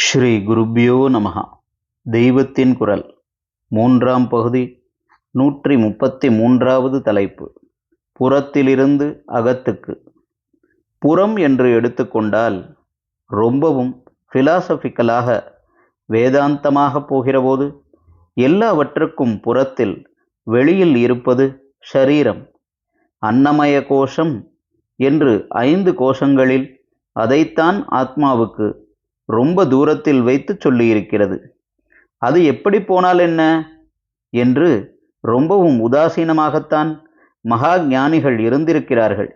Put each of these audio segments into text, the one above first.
ஸ்ரீ குருபியோ நமஹா. தெய்வத்தின் குரல். மூன்றாம் பகுதி நூற்றி முப்பத்தி மூன்றாவது தலைப்பு. புறத்திலிருந்து அகத்துக்கு. புறம் என்று எடுத்துக்கொண்டால் ரொம்பவும் ஃபிலாசபிக்கலாக வேதாந்தமாக போகிறபோது எல்லாவற்றுக்கும் புறத்தில் வெளியில் இருப்பது ஷரீரம் அன்னமய கோஷம் என்று ஐந்து கோஷங்களில் அதைத்தான் ஆத்மாவுக்கு ரொம்ப தூரத்தில் வைத்து சொல்லியிருக்கிறது. அது எப்படி போனால் என்ன? என்று ரொம்பவும் உதாசீனமாகத்தான் மகா ஞானிகள் இருந்திருக்கிறார்கள்.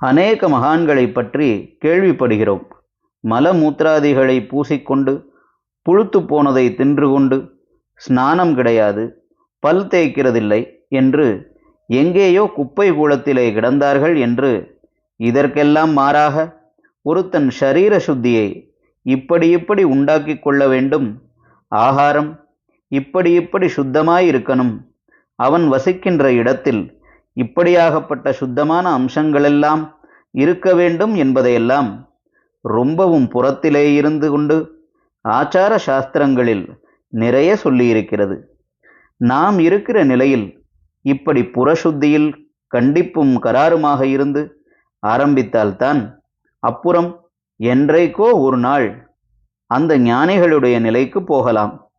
அநேக மகான்களை பற்றி கேள்விப்படுகிறோம். மலமூத்திராதிகளை பூசிக்கொண்டு புழுத்து போனதை தின்று கொண்டு ஸ்நானம் கிடையாது பல் தேய்க்கிறதில்லை என்று எங்கேயோ குப்பை கூளத்திலே கிடந்தார்கள் என்று இதற்கெல்லாம் மாறாக ஒருத்தன் ஷரீர சுத்தியை இப்படி இப்படி உண்டாக்கி கொள்ள வேண்டும். ஆகாரம் இப்படி இப்படி சுத்தமாயிருக்கணும். அவன் வசிக்கின்ற இடத்தில் இப்படியாகப்பட்ட சுத்தமான அம்சங்களெல்லாம் இருக்க வேண்டும் என்பதையெல்லாம் ரொம்பவும் புறத்திலே இருந்து கொண்டு ஆச்சார சாஸ்திரங்களில் நிறைய சொல்லியிருக்கிறது. நாம் இருக்கிற நிலையில் இப்படி புறசுத்தியில் கண்டிப்பும் கராருமாக இருந்து ஆரம்பித்தால்தான் அப்புறம் என்றைக்கோ ஒரு நாள் அந்த ஞானிகளுடைய நிலைக்கு போகலாம்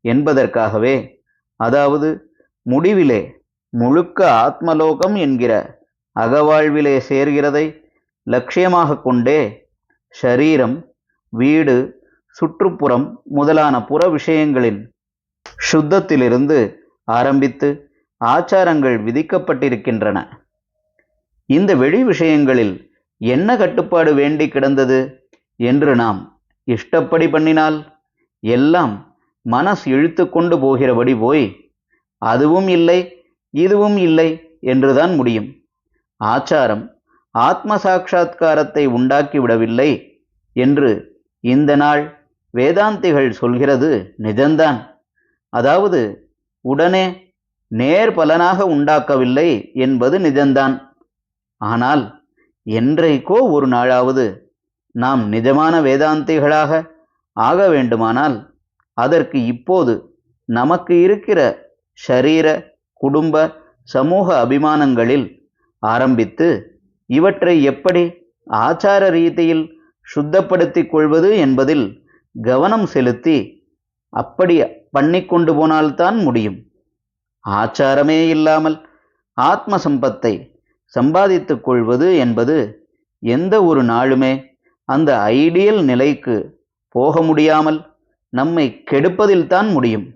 என்பதற்காகவே அதாவது முடிவிலே முழுக்க ஆத்மலோகம் என்கிற அகவாழ்விலே சேர்கிறதை லட்சியமாக கொண்டே ஷரீரம் வீடு சுற்றுப்புறம் முதலான புற விஷயங்களின் சுத்தத்திலிருந்து ஆரம்பித்து ஆச்சாரங்கள் விதிக்கப்பட்டிருக்கின்றன. இந்த வெளி விஷயங்களில் என்ன கட்டுப்பாடு வேண்டி கிடந்தது என்று நாம் இஷ்டப்படி பண்ணினால் எல்லாம் மனஸ் இழுத்து கொண்டு போகிறபடி போய் அதுவும் இல்லை இதுவும் இல்லை என்றுதான் முடியும். ஆச்சாரம் ஆத்ம சாட்சா்காரத்தை உண்டாக்கிவிடவில்லை என்று இந்த நாள் வேதாந்திகள் சொல்கிறது நிஜம்தான். அதாவது உடனே நேர் பலனாக உண்டாக்கவில்லை என்பது நிஜம்தான். ஆனால் என்றைக்கோ ஒரு நாளாவது நாம் நிஜமான வேதாந்திகளாக ஆக வேண்டுமானால் அதற்கு இப்போது நமக்கு இருக்கிற ஷரீர குடும்ப சமூக அபிமானங்களில் ஆரம்பித்து இவற்றை எப்படி ஆச்சார ரீதியில் சுத்தப்படுத்திக் கொள்வது என்பதில் கவனம் செலுத்தி அப்படி பண்ணிக்கொண்டு போனால்தான் முடியும். ஆச்சாரமே இல்லாமல் ஆத்ம சம்பத்தை சம்பாதித்துக் கொள்வது என்பது எந்த ஒரு நாளுமே அந்த ஐடியல் நிலைக்கு போக முடியாமல் நம்மை கெடுப்பதில்தான் முடியும்.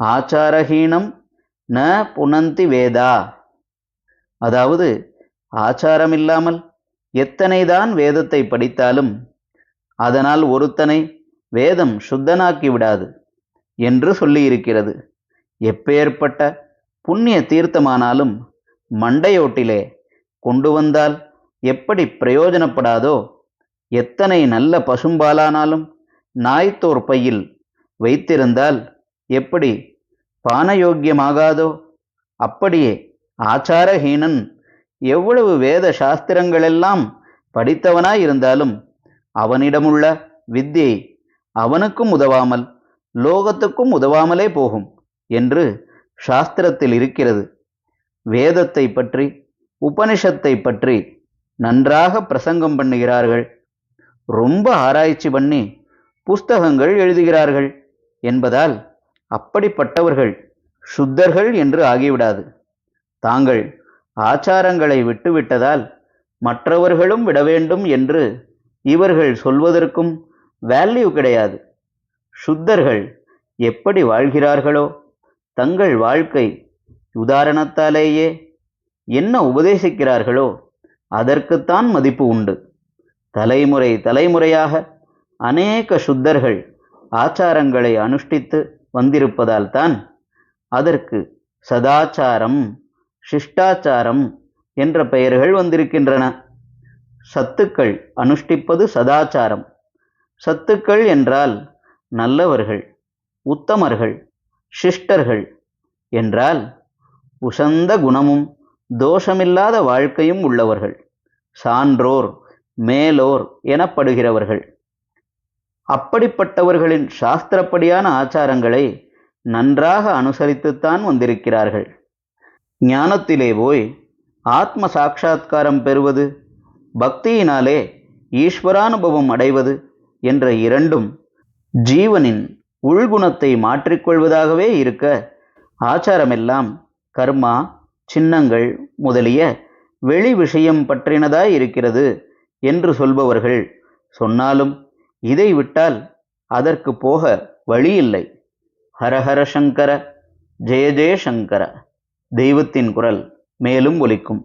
ஆச்சாரஹீனம் ந புனந்தி வேதா. அதாவது ஆச்சாரமில்லாமல் எத்தனைதான் வேதத்தை படித்தாலும் அதனால் ஒருத்தனை வேதம் சுத்தனாக்கி விடாது என்று சொல்லியிருக்கிறது. எப்பேற்பட்ட புண்ணிய தீர்த்தமானாலும் மண்டையோட்டிலே கொண்டு வந்தால் எப்படி பிரயோஜனப்படாதோ? எத்தனை நல்ல பசும்பாலானாலும் நாய்த்தோர் பையில் வைத்திருந்தால் எப்படி பானயோக்கியமாகாதோ? அப்படியே ஆச்சாரஹீனன் எவ்வளவு வேத சாஸ்திரங்களெல்லாம் படித்தவனாயிருந்தாலும் அவனிடமுள்ள வித்தியை அவனுக்கும் உதவாமல் லோகத்துக்கும் உதவாமலே போகும் என்று சாஸ்திரத்தில் இருக்கிறது. வேதத்தை பற்றி உபனிஷத்தை பற்றி நன்றாக பிரசங்கம் பண்ணுகிறார்கள். ரொம்ப ஆராய்ச்சி பண்ணி புஸ்தகங்கள் எழுதுகிறார்கள் என்பதால் அப்படிப்பட்டவர்கள் சுத்தர்கள் என்று ஆகிவிடாது. தாங்கள் ஆச்சாரங்களை விட்டுவிட்டதால் மற்றவர்களும் விட வேண்டும் என்று இவர்கள் சொல்வதற்கும் வேல்யூ கிடையாது. சுத்தர்கள் எப்படி வாழ்கிறார்களோ தங்கள் வாழ்க்கை உதாரணத்தாலேயே என்ன உபதேசிக்கிறார்களோ அதற்குத்தான் மதிப்பு உண்டு. தலைமுறை தலைமுறையாக அநேக சுத்தர்கள் ஆச்சாரங்களை அனுஷ்டித்து வந்திருப்பதால் தான் அதற்கு சதாச்சாரம் சிஷ்டாச்சாரம் என்ற பெயர்கள் வந்திருக்கின்றன. சத்துக்கள் அனுஷ்டிப்பது சதாச்சாரம். சத்துக்கள் என்றால் நல்லவர்கள் உத்தமர்கள் சிஷ்டர்கள் என்றால் உசந்த குணமும் தோஷமில்லாத வாழ்க்கையும் உள்ளவர்கள். சான்றோர் மேலோர் எனப்படுகிறவர்கள். அப்படிப்பட்டவர்களின் சாஸ்திரப்படியான ஆச்சாரங்களை நன்றாக அனுசரித்துத்தான் வந்திருக்கிறார்கள். ஞானத்திலே போய் ஆத்ம சாட்சா்காரம் பெறுவது பக்தியினாலே ஈஸ்வரானுபவம் அடைவது என்ற இரண்டும் ஜீவனின் உள்குணத்தை மாற்றிக்கொள்வதாகவே இருக்க ஆச்சாரமெல்லாம் கர்மா சின்னங்கள் முதலிய வெளி விஷயம் பற்றினதாய் இருக்கிறது என்று சொல்பவர்கள் சொன்னாலும் இதை விட்டால் அதற்கு போக வழியில்லை ஹரஹர சங்கர ஜெய ஜெய சங்கர தெய்வத்தின் குரல் மேலும் ஒலிக்கும்.